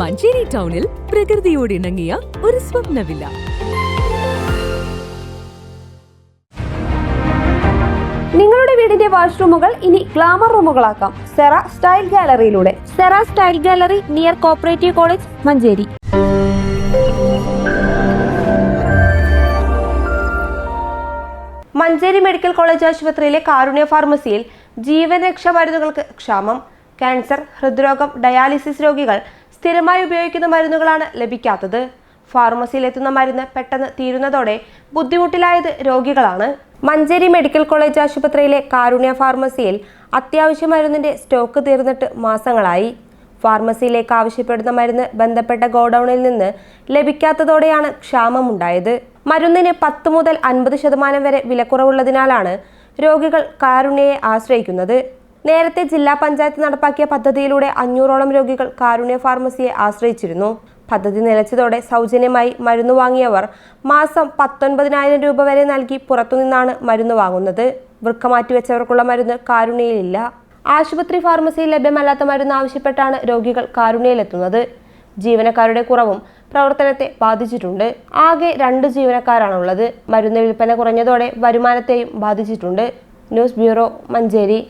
മഞ്ചേരി ടൗണിൽ പ്രകൃതിയോട് ഇണങ്ങിയ ഒരു സ്വപ്നവില്ല. നിങ്ങളുടെ വീടിന്റെ വാഷ്റൂമുകൾ ഇനി ഗ്ലാമർ റൂമുകളാക്കാം. Cera style ഗാലറിയിലൂടെ. Sera style gallery near cooperative college Manjeri. Manjeri medical college ആശുപത്രിയിലെ കാരുണ്യ ഫാർമസിയിൽ ജീവൻ രക്ഷാ മരുന്നുകൾക്ക് ക്ഷാമം ക്യാൻസർ ഹൃദ്രോഗം ഡയാലിസിസ് രോഗികൾ സ്ഥിരമായി ഉപയോഗിക്കുന്ന മരുന്നുകളാണ് ലഭിക്കാത്തത്. ഫാർമസിയിൽ എത്തുന്ന മരുന്ന് പെട്ടെന്ന് തീരുന്നതോടെ ബുദ്ധിമുട്ടിലായത് രോഗികളാണ്. മഞ്ചേരി മെഡിക്കൽ കോളേജ് ആശുപത്രിയിലെ കാരുണ്യ ഫാർമസിയിൽ അത്യാവശ്യ മരുന്നിന്റെ സ്റ്റോക്ക് തീർന്നിട്ട് മാസങ്ങളായി. ഫാർമസിയിലേക്ക് ആവശ്യപ്പെടുന്ന മരുന്ന് ബന്ധപ്പെട്ട ഗോഡൌണിൽ നിന്ന് ലഭിക്കാത്തതോടെയാണ് ക്ഷാമമുണ്ടായത്. മരുന്നിന് പത്ത് മുതൽ അൻപത് ശതമാനം വരെ വിലക്കുറവുള്ളതിനാലാണ് രോഗികൾ കാരുണ്യയെ ആശ്രയിക്കുന്നത്. നേരത്തെ ജില്ലാ പഞ്ചായത്ത് നടപ്പാക്കിയ പദ്ധതിയിലൂടെ അഞ്ഞൂറോളം രോഗികൾ കാരുണ്യ ഫാർമസിയെ ആശ്രയിച്ചിരുന്നു. പദ്ധതി നിലച്ചതോടെ സൗജന്യമായി മരുന്ന് വാങ്ങിയവർ മാസം പത്തൊൻപതിനായിരം രൂപ വരെ നൽകി പുറത്തുനിന്നാണ് മരുന്ന് വാങ്ങുന്നത്. വൃക്ക മാറ്റിവെച്ചവർക്കുള്ള മരുന്ന് കാരുണ്യയിലില്ല. ആശുപത്രി ഫാർമസിയിൽ ലഭ്യമല്ലാത്ത മരുന്ന് ആവശ്യപ്പെട്ടാണ് രോഗികൾ കാരുണ്യയിലെത്തുന്നത്. ജീവനക്കാരുടെ കുറവും പ്രവർത്തനത്തെ ബാധിച്ചിട്ടുണ്ട്. ആകെ രണ്ട് ജീവനക്കാരാണുള്ളത്. മരുന്ന് വിൽപ്പന കുറഞ്ഞതോടെ വരുമാനത്തെയും ബാധിച്ചിട്ടുണ്ട്. News bureau Manjeri.